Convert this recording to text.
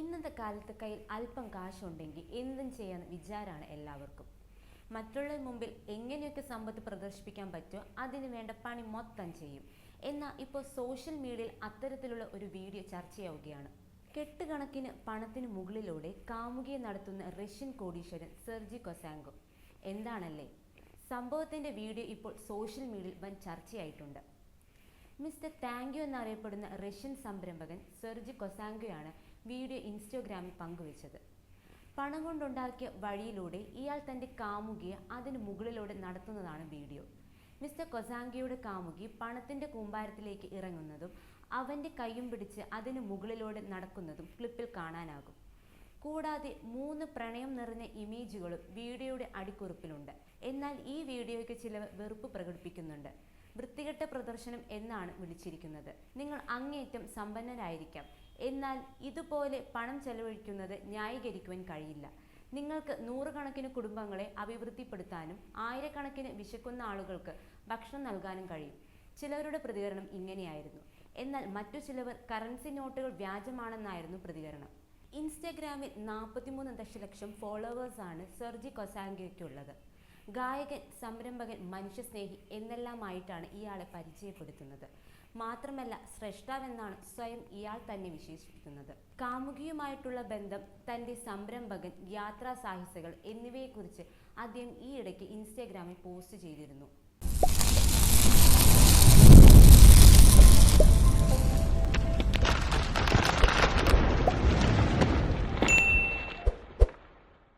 ഇന്നത്തെ കാലത്ത് കയ്യിൽ അല്പം കാശുണ്ടെങ്കിൽ എന്തും ചെയ്യാന്ന് വിചാരമാണ് എല്ലാവർക്കും. മറ്റുള്ളവർ മുമ്പിൽ എങ്ങനെയൊക്കെ സമ്പത്ത് പ്രദർശിപ്പിക്കാൻ പറ്റുമോ അതിന് വേണ്ട പണി മൊത്തം ചെയ്യും. എന്നാൽ ഇപ്പോൾ സോഷ്യൽ മീഡിയയിൽ അത്തരത്തിലുള്ള ഒരു വീഡിയോ ചർച്ചയാവുകയാണ്. കെട്ടുകണക്കിന് പണത്തിന് മുകളിലൂടെ കാമുകിയെ നടത്തുന്ന റഷ്യൻ കോടീശ്വരൻ സെർജി കൊസാങ്കോ. എന്താണല്ലേ? സംഭവത്തിന്റെ വീഡിയോ ഇപ്പോൾ സോഷ്യൽ മീഡിയയിൽ വൻ ചർച്ചയായിട്ടുണ്ട്. മിസ്റ്റർ താങ്ക് യു എന്നറിയപ്പെടുന്ന റഷ്യൻ സംരംഭകൻ സെർജി കൊസാങ്കോയാണ് വീഡിയോ ഇൻസ്റ്റഗ്രാമിൽ പങ്കുവച്ചത്. പണം കൊണ്ടുണ്ടാക്കിയ വഴിയിലൂടെ ഇയാൾ തന്റെ കാമുകിയെ അതിന് മുകളിലൂടെ നടത്തുന്നതാണ് വീഡിയോ. മിസ്റ്റർ കൊസാങ്കിയുടെ കാമുകി പണത്തിന്റെ കൂമ്പാരത്തിലേക്ക് ഇറങ്ങുന്നതും അവന്റെ കൈയും പിടിച്ച് അതിന് മുകളിലൂടെ നടക്കുന്നതും ക്ലിപ്പിൽ കാണാനാകും. കൂടാതെ മൂന്ന് പ്രണയം നിറഞ്ഞ ഇമേജുകളും വീഡിയോയുടെ അടിക്കുറിപ്പിലുണ്ട്. എന്നാൽ ഈ വീഡിയോയ്ക്ക് ചിലവ് വെറുപ്പ് പ്രകടിപ്പിക്കുന്നുണ്ട്. വൃത്തികെട്ട പ്രദർശനം എന്നാണ് വിളിച്ചിരിക്കുന്നത്. നിങ്ങൾ അങ്ങേറ്റം സമ്പന്നരായിരിക്കാം. എന്നാൽ ഇതുപോലെ പണം ചെലവഴിക്കുന്നത് ന്യായീകരിക്കുവാൻ കഴിയില്ല. നിങ്ങൾക്ക് നൂറുകണക്കിന് കുടുംബങ്ങളെ അഭിവൃദ്ധിപ്പെടുത്താനും ആയിരക്കണക്കിന് വിശക്കുന്ന ആളുകൾക്ക് ഭക്ഷണം നൽകാനും കഴിയും. ചിലവരുടെ പ്രതികരണം ഇങ്ങനെയായിരുന്നു. എന്നാൽ മറ്റു ചിലവർ കറൻസി നോട്ടുകൾ വ്യാജമാണെന്നായിരുന്നു പ്രതികരണം. ഇൻസ്റ്റഗ്രാമിൽ നാൽപ്പത്തിമൂന്ന് ദശലക്ഷം ഫോളോവേഴ്സാണ് സെർജി കൊസാങ്കയ്ക്കുള്ളത്. ഗായകൻ സംരംഭകൻ മനുഷ്യസ്നേഹി എന്നെല്ലാമായിട്ടാണ് ഇയാളെ പരിചയപ്പെടുത്തുന്നത്. മാത്രമല്ല സ്രഷ്ടാവെന്നാണ് സ്വയം ഇയാൾ തന്നെ വിശേഷിപ്പിക്കുന്നത്. കാമുകിയുമായിട്ടുള്ള ബന്ധം തന്റെ സംരംഭകൻ യാത്രാ സാഹിസകൾ എന്നിവയെക്കുറിച്ച് അദ്ദേഹം ഈയിടയ്ക്ക് ഇൻസ്റ്റാഗ്രാമിൽ പോസ്റ്റ് ചെയ്തിരുന്നു.